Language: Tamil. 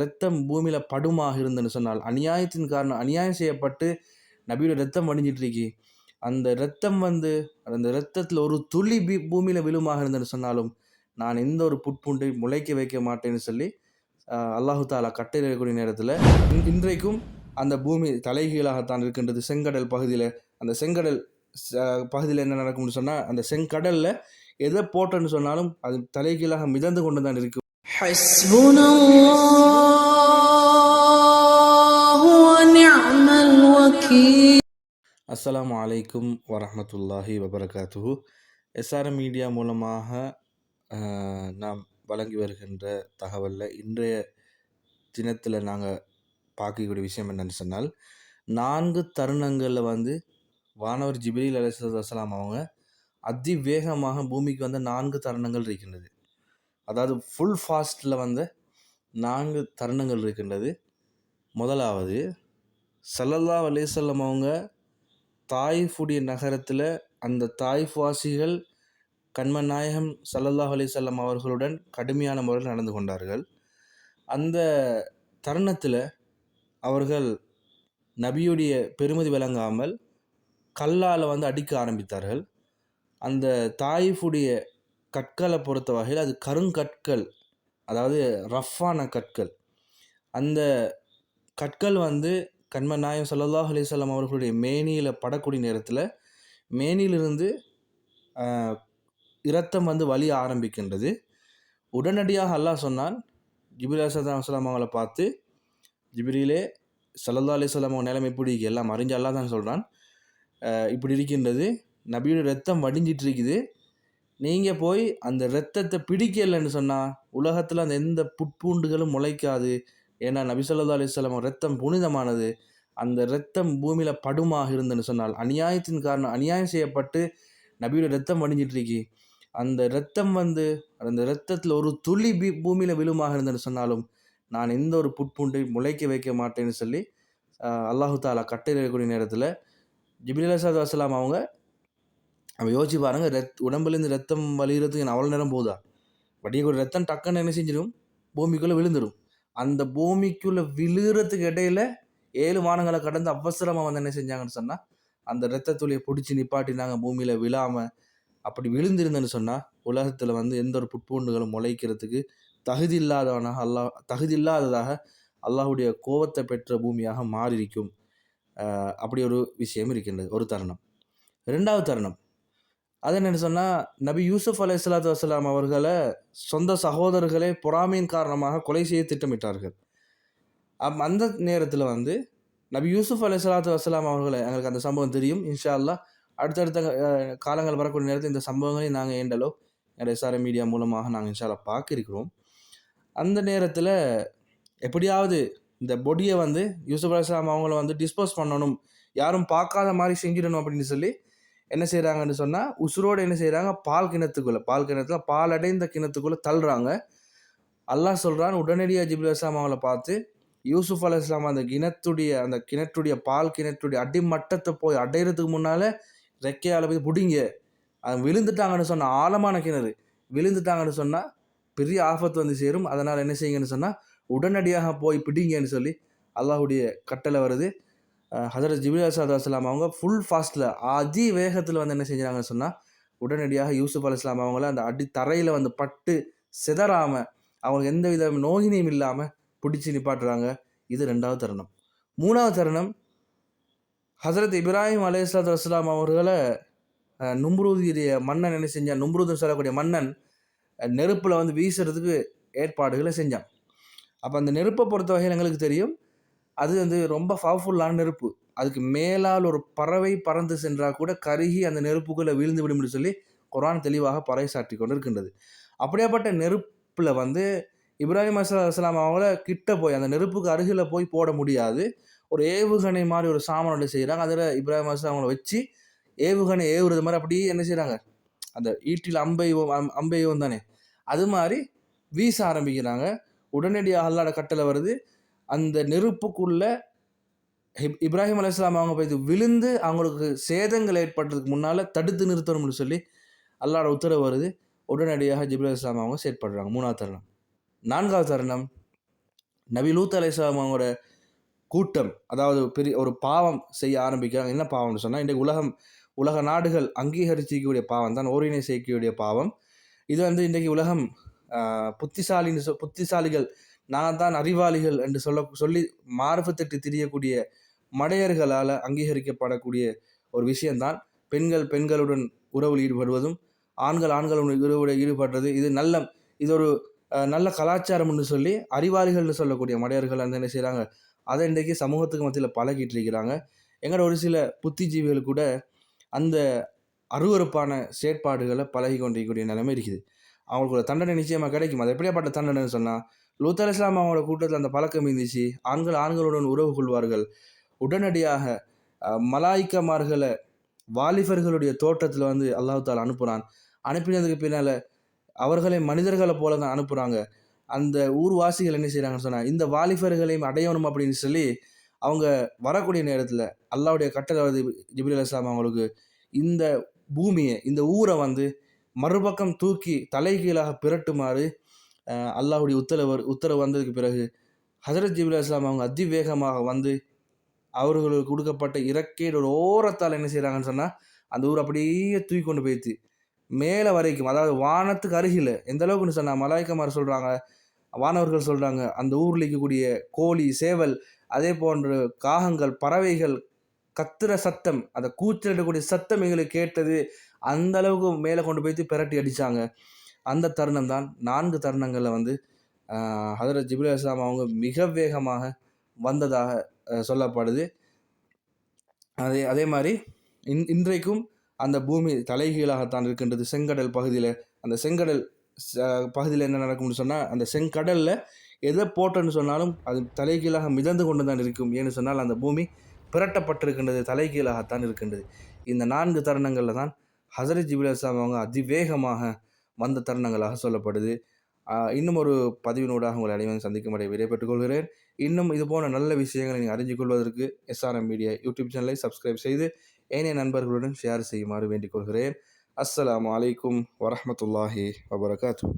ரத்தம் பூமியில் படுமாக இருந்துன்னு சொன்னால் அநியாயத்தின் காரணம் அநியாயம் செய்யப்பட்டு நபியோட ரத்தம் வடிஞ்சிட்டு இருக்கு. அந்த ரத்தம் வந்து அந்த ரத்தத்தில் ஒரு துளி பி பூமியில் விழுமாக இருந்தேன்னு சொன்னாலும் நான் எந்த ஒரு புட்பூண்டை முளைக்க வைக்க மாட்டேன்னு சொல்லி அல்லாஹு தாலா கட்டளையிடக்கூடிய நேரத்தில் இன்றைக்கும் அந்த பூமி தலைகீழாகத்தான் இருக்கின்றது. செங்கடல் பகுதியில் அந்த செங்கடல் பகுதியில் என்ன நடக்கும்னு சொன்னால் அந்த செங்கடலில் எதை போட்டேன்னு சொன்னாலும் அது தலைகீழாக மிதந்து கொண்டு தான் இருக்கும் حسبنا الله ونعم الوكيل அஸ்ஸலாமு அலைக்கும் வரஹ்மத்துல்லாஹி வபரகாத்துஹு எஸ்ஆர்எம் மீடியா மூலமாக ஆஹ், நாம் வழங்கி வருகின்ற தகவலில் இன்றைய தினத்தில் நாங்கள் பார்க்கக்கூடிய விஷயம் என்னன்னு சொன்னால் நான்கு தருணங்களில் வந்து வானவர் ஜிப்ரீல் அலைஹிஸ்ஸலாத்து வஸ்ஸலாம் அவங்க அதிவேகமாக பூமிக்கு வந்த நான்கு தருணங்கள் இருக்கின்றது அதாவது ஃபுல் ஃபாஸ்ட்டில் வந்த நான்கு தருணங்கள் இருக்கின்றது. முதலாவது சல்லல்லா அலைஹி அவங்க தாய்ஃபுடைய நகரத்தில் அந்த தாயிஃப் கண்மநாயகம் கண்மன் நாயகம் அவர்களுடன் கடுமையான முறையில் நடந்து கொண்டார்கள். அந்த தருணத்தில் அவர்கள் நபியுடைய பெருமதி விளங்காமல் கல்லால் வந்து அடிக்க ஆரம்பித்தார்கள். அந்த தாயிஃபுடைய கற்களை பொறுத்த வகையில் அது கருங்கற்கள் அதாவது ரஃப்பான கற்கள். அந்த கற்கள் வந்து கண்மன் நாயம் சல்லாஹ் அலிசல்லாம் அவர்களுடைய மேனியில் படக்கூடிய நேரத்தில் மேனியிலிருந்து இரத்தம் வந்து வலி ஆரம்பிக்கின்றது. உடனடியாக அல்லாஹ் சொன்னான் ஜிபிரி அலிஸ்லாம் அவங்கள பார்த்து ஜிபிரியிலே சல்லா அலிசல்லாம் அவங்க நிலைமை இப்படி எல்லாம் அறிஞ்சு அல்லாஹ் தான் சொல்கிறான் இப்படி இருக்கின்றது. நபியோட ரத்தம் வடிஞ்சிட்டு இருக்குது. நீங்கள் போய் அந்த ரத்தத்தை பிடிக்கலைன்னு சொன்னால் உலகத்தில் அந்த எந்த புட்பூண்டுகளும் முளைக்காது. ஏன்னா நபி ஸல்லல்லாஹு ரத்தம் புனிதமானது. அந்த ரத்தம் பூமியில் படுமாக இருந்துன்னு சொன்னால் அநியாயத்தின் காரணம் அநியாயம் செய்யப்பட்டு நபியோட ரத்தம் அடிஞ்சிட்டுருக்கு அந்த ரத்தம் வந்து அந்த ரத்தத்தில் ஒரு துளி பி பூமியில் விழுமாக இருந்தேன்னு சொன்னாலும் நான் எந்த ஒரு புட்பூண்டை முளைக்க வைக்க மாட்டேன்னு சொல்லி அல்லாஹு தாலா கட்டளையிடக்கூடிய நேரத்தில் ஜிபிலி அலிசாத் வசலாம் அவங்க நம்ம யோசிச்சு பாருங்க ரத் உடம்புலேருந்து ரத்தம் வலிகிறதுக்கு அவ்வளோ நேரம் போதா வடிய ஒரு ரத்தம் டக்குன்னு என்ன செஞ்சிடும்? பூமிக்குள்ளே விழுந்துடும். அந்த பூமிக்குள்ளே விழுகிறதுக்கு இடையில ஏழு வானங்களை கடந்து அவசரமாக வந்து என்ன செஞ்சாங்கன்னு சொன்னால் அந்த ரத்த துளியை பிடிச்சி நிப்பாட்டினாங்க பூமியில் விழாமல் அப்படி விழுந்திருந்தேன்னு சொன்னால் உலகத்தில் வந்து எந்த ஒரு புட்பூண்டுகளும் முளைக்கிறதுக்கு தகுதி இல்லாதவனாக அல்லாஹ் தகுதி இல்லாததாக அல்லாஹ்வுடைய கோபத்தை பெற்ற பூமியாக மாறியிருக்கும். அப்படி ஒரு விஷயம் இருக்கின்றது. ஒரு தருணம். ரெண்டாவது தருணம். அது என்ன சொன்னால் நபி யூசுப் அலை இஸ்லாத்து வசலாம் அவர்களை சொந்த சகோதரர்களே பொறாமையின் காரணமாக கொலை செய்ய திட்டமிட்டார்கள். அப் அந்த நேரத்தில் வந்து நபி யூசுப் அலை சலாத்து வசலாம் அவர்களை எங்களுக்கு அந்த சம்பவம் தெரியும் இன்ஷா அல்லா அடுத்தடுத்த காலங்கள் வரக்கூடிய நேரத்தில் இந்த சம்பவங்களை நாங்கள் ஏண்டலோ எங்கள் எஸ்ஆர்எம் மீடியா மூலமாக நாங்கள் இன்ஷா பார்க்கிருக்கிறோம். அந்த நேரத்தில் எப்படியாவது இந்த பொடியை வந்து யூசுப் அலைஹிஸ்ஸலாம் அவங்கள வந்து டிஸ்போஸ் பண்ணணும் யாரும் பார்க்காத மாதிரி செஞ்சிடணும் அப்படின்னு சொல்லி என்ன செய்கிறாங்கன்னு சொன்னால் உசுரோடு என்ன செய்கிறாங்க பால் கிணத்துக்குள்ளே பால் கிணத்துல பால் அடைந்த கிணத்துக்குள்ளே தள்ளுறாங்க. அல்லாஹ் சொல்கிறான் உடனடியாக ஜிபுல் இஸ்லாம் அவங்கள பார்த்து யூசுஃப் அலி இஸ்லாம் அந்த கிணத்துடைய அந்த கிணற்றுடைய பால் கிணற்றுடைய அடிமட்டத்தை போய் அடையிறதுக்கு முன்னால் ரெக்கையால் போய் பிடிங்க. அது விழுந்துட்டாங்கன்னு சொன்ன ஆழமான கிணறு. விழுந்துட்டாங்கன்னு சொன்னால் பெரிய ஆபத்து வந்து சேரும். அதனால் என்ன செய்யுங்கன்னு சொன்னால் உடனடியாக போய் பிடிங்கன்னு சொல்லி அல்லாஹுடைய கட்டளை வருது. ஹசரத் ஹஜரத் ஜிபில் அசாத் வசலாம் அவங்க ஃபுல் ஃபாஸ்ட்டில் அதி வேகத்தில் வந்து என்ன செஞ்சாங்கன்னு சொன்னால் உடனடியாக யூசுப் அலிஸ்லாம் அவங்கள அந்த அடி தரையில் வந்து பட்டு சிதறாமல் அவங்களுக்கு எந்த வித நோயினையும் இல்லாமல் பிடிச்சி நிப்பாட்டுறாங்க. இது ரெண்டாவது தருணம். மூணாவது தருணம் ஹசரத் இப்ராஹிம் அலையாத் அஸ்லாம் அவர்களை நும்ருதியுடைய மன்னன் என்ன செஞ்சான்? நும்ருதுன்னு சொல்லக்கூடிய மன்னன் நெருப்பில் வந்து வீசுறதுக்கு ஏற்பாடுகளை செஞ்சான். அப்போ அந்த நெருப்பை பொறுத்த வகையில் எங்களுக்கு தெரியும் அது வந்து ரொம்ப பவர்ஃபுல்லான நெருப்பு. அதுக்கு மேலால் ஒரு பறவை பறந்து சென்றால் கூட கருகி அந்த நெருப்புக்குள்ளே வீழ்ந்து விடும் என்று சொல்லி குரான் தெளிவாக பறைசாற்றி கொண்டு இருக்கின்றது அப்படியாப்பட்ட நெருப்பில் வந்து இப்ராஹிம் அஸ்லாம் அவங்கள கிட்ட போய் அந்த நெருப்புக்கு அருகில் போய் போட முடியாது. ஒரு ஏவுகணை மாதிரி ஒரு சாமானோட செய்கிறாங்க அதில் இப்ராஹிம் அஸ்லாம் அவங்கள வச்சு ஏவுகணை ஏவுறது மாதிரி அப்படியே என்ன செய்கிறாங்க அந்த ஈட்டில் அம்பையும் அம்- தானே. அது மாதிரி வீச ஆரம்பிக்கிறாங்க. உடனடியாக அல்லாட கட்டளை வருது. அந்த நெருப்புக்குள்ளே இப்- இப்ராஹிம் அலைஹிஸ்ஸலாம் அவங்க போய் விழுந்து அவங்களுக்கு சேதங்கள் ஏற்படுறதுக்கு முன்னால் தடுத்து நிறுத்தணும்னு சொல்லி அல்லாட உத்தரவு வருது. உடனடியாக ஜிப்ரா இஸ்லாம் அவங்க செயற்படுறாங்க. மூணாவது தருணம். நான்காவது தருணம். நபி லூத் அலைஹிஸ்ஸலாம் அவங்களோட கூட்டம் அதாவது பெரிய ஒரு பாவம் செய்ய ஆரம்பிக்கிறாங்க. என்ன பாவம்னு சொன்னால் இன்றைக்கு உலகம் உலக நாடுகள் அங்கீகரிச்சிக்கக்கூடிய பாவம் தான் ஓரினை செய்யக்கூடிய பாவம். இது வந்து இன்றைக்கு உலகம் புத்திசாலின்னு சொ புத்திசாலிகள் நான் தான் அறிவாளிகள் என்று சொல்ல சொல்லி மார்பத்திட்டு திரியக்கூடிய மடையர்களால் அங்கீகரிக்கப்படக்கூடிய ஒரு விஷயம்தான் பெண்கள் பெண்களுடன் உறவில் ஈடுபடுவதும் ஆண்கள் ஆண்களுடன் உறவில் ஈடுபடுறது. இது நல்ல இது ஒரு நல்ல கலாச்சாரம்னு சொல்லி அறிவாளிகள்னு சொல்லக்கூடிய மடையர்கள் அந்த என்ன செய்கிறாங்க அதை இன்றைக்கி சமூகத்துக்கு மத்தியில் பழகிட்டு இருக்கிறாங்க. எங்களோட ஒரு சில புத்திஜீவிகள் கூட அந்த அருவருப்பான செயற்பாடுகளை பழகி கொண்டிருக்கக்கூடிய நிலைமை இருக்குது. அவங்களுக்கு ஒரு தண்டனை நிச்சயமாக கிடைக்கும்? அது எப்படியாப்பட்ட தண்டனைன்னு சொன்னால் லூத்தர் அலி இஸ்லாம் அவங்களோட கூட்டத்தில் அந்த பழக்கம் இருந்துச்சு. ஆண்கள் ஆண்களுடன் உறவு கொள்வார்கள். உடனடியாக மலாய்க்கமார்களை வாலிபர்களுடைய தோட்டத்தில் வந்து அல்லாஹால் அனுப்புகிறான் அனுப்பினதுக்கு பின்னால் அவர்களை மனிதர்களை போல தான் அனுப்புகிறாங்க அந்த ஊர்வாசிகள் என்ன செய்கிறாங்கன்னு சொன்னால் இந்த வாலிபர்களையும் அடையணும் அப்படின்னு சொல்லி அவங்க வரக்கூடிய நேரத்தில் அல்லாவுடைய கட்டளை வருது ஜிப்ரீல் அவங்களுக்கு இந்த பூமியை இந்த ஊரை வந்து மறுபக்கம் தூக்கி தலைகீழாக பிரட்டுமாறு அல்லாஹுடைய உத்தரவு உத்தரவு வந்ததுக்கு பிறகு ஹசரத் ஜிப்ரீல் இஸ்லாம் அவங்க அதிவேகமாக வந்து அவர்களுக்கு கொடுக்கப்பட்ட இறக்கையோட ஓரத்தால் என்ன செய்கிறாங்கன்னு சொன்னால் அந்த ஊர் அப்படியே தூக்கி கொண்டு போயிடுச்சு. மேலே வரைக்கும் அதாவது வானத்துக்கு அருகில் எந்த அளவுக்குன்னு சொன்னால் மலாய்க்கமார் சொல்கிறாங்க வானவர்கள் சொல்கிறாங்க அந்த ஊரில் இருக்கக்கூடிய கோழி சேவல் அதே போன்ற காகங்கள் பறவைகள் கத்துற சத்தம் அந்த கூச்சலிடக்கூடிய சத்தம் எங்களுக்கு கேட்டது அந்த அளவுக்கு மேலே கொண்டு போய் பிரட்டி அடித்தாங்க அந்த தருணம் தான் நான்கு தருணங்களில் வந்து ஹதரத் ஜிபுல் இஸ்லாம் அவங்க மிக வேகமாக வந்ததாக சொல்லப்படுது. அதே அதே மாதிரி இன் இன்றைக்கும் அந்த பூமி தலைகீழாகத்தான் இருக்கின்றது. செங்கடல் பகுதியில் அந்த செங்கடல் பகுதியில் என்ன நடக்கும்னு சொன்னால் அந்த செங்கடலில் எதை போட்டோன்னு சொன்னாலும் அது தலைகீழாக மிதந்து கொண்டு தான் இருக்கும். ஏன்னு சொன்னால் அந்த பூமி பிரட்டப்பட்டிருக்கின்றது தலைகீழாகத்தான் இருக்கின்றது. இந்த நான்கு தருணங்களில் தான் ஹசரத் ஜிபுல் இஸ்லாம் அவங்க அதிவேகமாக வந்த தருணங்களாக சொல்லப்படுது. இன்னும் ஒரு பதிவினூடாக உங்களை அனைவரும் சந்திக்கும் வரை விடைபெற்றுக் கொள்கிறேன் இன்னும் இது போன்ற நல்ல விஷயங்களை நீங்கள் அறிஞ்சு கொள்வதற்கு எஸ்ஆர்எம் மீடியா யூடியூப் சேனலை சப்ஸ்கிரைப் செய்து ஏனைய நண்பர்களுடன் ஷேர் செய்யுமாறு வேண்டிக் கொள்கிறேன். அஸ்ஸலாமு அலைக்கும் வரமத்துல்லாஹி வபரகாத்து